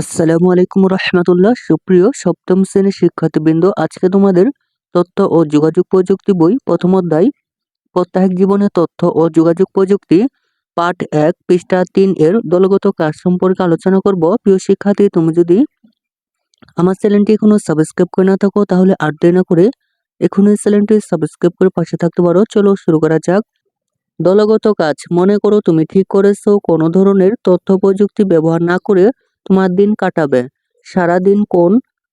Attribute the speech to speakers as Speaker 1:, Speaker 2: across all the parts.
Speaker 1: আসসালামু আলাইকুম রহমতুল্লাহ। সুপ্রিয় সপ্তম শ্রেণির শিক্ষার্থীবৃন্দ, আজকে তোমাদের তথ্য ও যোগাযোগ প্রযুক্তি বই প্রথম অধ্যায় প্রত্যাহিক জীবনে তথ্য ও যোগাযোগ প্রযুক্তি পার্ট এক, পৃষ্ঠা তিন এর দলগত কাজ সম্পর্কে আলোচনা করব। প্রিয় শিক্ষার্থী, তুমি যদি আমার চ্যানেলটি এখনও সাবস্ক্রাইব করে না থাকো, তাহলে আর দেরি না করে এখনই চ্যানেলটি সাবস্ক্রাইব করে পাশে থাকতে পারো। চলো শুরু করা যাক। দলগত কাজ, মনে করো তুমি ঠিক করেছ, কোনো ধরনের তথ্য প্রযুক্তি ব্যবহার না করে তোমার দিন কাটাবে। সারাদিন কোন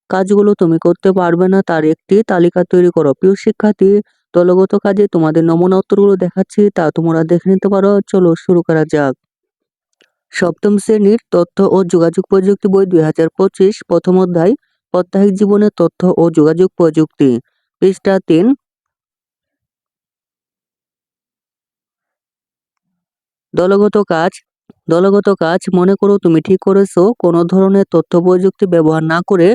Speaker 1: কাজগুলো তুমি করতে পারবে না, তার একটি তালিকা তৈরি করো। প্রিয় শিক্ষার্থী, দলগত কাজে তোমাদের নমুনা উত্তরগুলো দেখাচ্ছি, তা তোমরা দেখে নিতে পারো। চলো শুরু করা যাক। সপ্তম শ্রেণির তথ্য ও যোগাযোগ প্রযুক্তি বই দুই হাজার পঁচিশ, প্রথম অধ্যায়, প্রত্যাহিক জীবনের তথ্য ও যোগাযোগ প্রযুক্তি, পৃষ্ঠা তিন। দলগত কাজ দলগত কাজ মনে করো তুমি ঠিক করেছ, কোনো ধরনের তথ্য প্রযুক্তি ব্যবহার না করে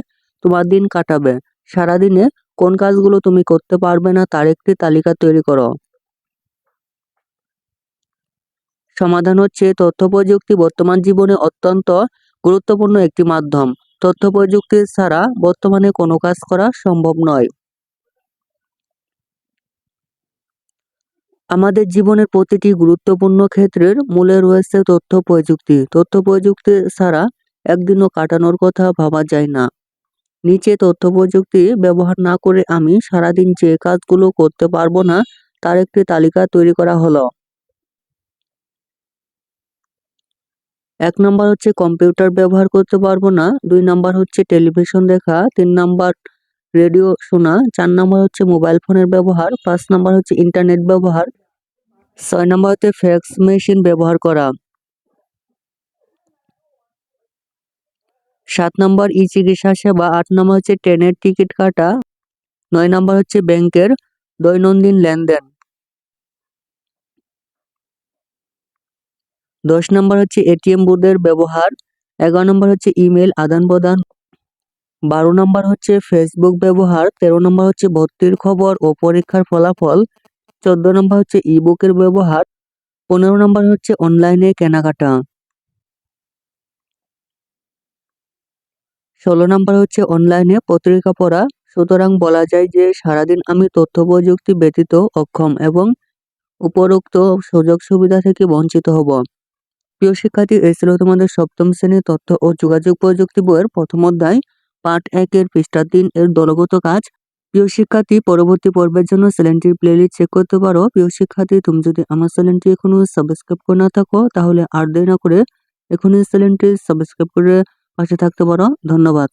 Speaker 1: তোমার দিন কাটাবে। সারাদিনে কোন কাজগুলো তুমি করতে পারবে না তার একটি তালিকা তৈরি করো। সমাধান হচ্ছে তথ্য প্রযুক্তি বর্তমান জীবনে অত্যন্ত গুরুত্বপূর্ণ একটি মাধ্যম। তথ্য প্রযুক্তি ছাড়া বর্তমানে কোনো কাজ করা সম্ভব নয়। আমাদের জীবনের প্রতিটি গুরুত্বপূর্ণ ক্ষেত্রের মূলে রয়েছে তথ্য প্রযুক্তি। তথ্য প্রযুক্তি ছাড়া একদিনও কাটানোর কথা ভাবা যায় না। নিচে তথ্য প্রযুক্তি ব্যবহার না করে আমি সারাদিন যে কাজগুলো করতে পারব না, তার একটি তালিকা তৈরি করা হলো। এক নাম্বার হচ্ছে কম্পিউটার ব্যবহার করতে পারব না, দুই নাম্বার হচ্ছে টেলিভিশন দেখা, তিন নাম্বার রেডিও শোনা, চার নাম্বার হচ্ছে মোবাইল ফোনের ব্যবহার, পাঁচ নাম্বার হচ্ছে ইন্টারনেট ব্যবহার ছয় নম্বর হচ্ছে ফ্যাক্স মেশিন ব্যবহার করা। সাত নম্বর ই চিকিৎসা সেবা, আট নম্বর হচ্ছে ট্রেনের টিকিট কাটা, নয় নম্বর হচ্ছে ব্যাংকের দৈনন্দিন লেনদেন। দশ নম্বর হচ্ছে এটিএম বুথের ব্যবহার, এগারো নম্বর হচ্ছে ইমেল আদান প্রদান বারো নম্বর হচ্ছে ফেসবুক ব্যবহার, তেরো নম্বর হচ্ছে ভর্তির খবর ও পরীক্ষার ফলাফল চোদ্দ নম্বর হচ্ছে ই ইবুকের ব্যবহার, পনেরো নম্বর হচ্ছে অনলাইনে কেনাকাটা। ষোলো নম্বর হচ্ছে অনলাইনে পত্রিকা পড়া, সুতরাং বলা যায় যে সারাদিন আমি তথ্য প্রযুক্তি ব্যতীত অক্ষম এবং উপরোক্ত সুযোগ সুবিধা থেকে বঞ্চিত হব। প্রিয় শিক্ষার্থী, এই ছিল তোমাদের সপ্তম শ্রেণির তথ্য ও যোগাযোগ প্রযুক্তি বইয়ের প্রথম অধ্যায় পার্ট একের পৃষ্ঠা তিন এর দলগত কাজ। প্রিয় শিক্ষার্থী, পরবর্তী পর্বের জন্য চ্যানেলটির প্লেলিস্ট চেক করতে পারো। প্রিয় শিক্ষার্থী, তুমি যদি আমার চ্যানেলটি এখনও সাবস্ক্রাইব করে না থাকো, তাহলে আর দেরি না করে এখনই চ্যানেলটি সাবস্ক্রাইব করে পাশে থাকতে পারো। ধন্যবাদ।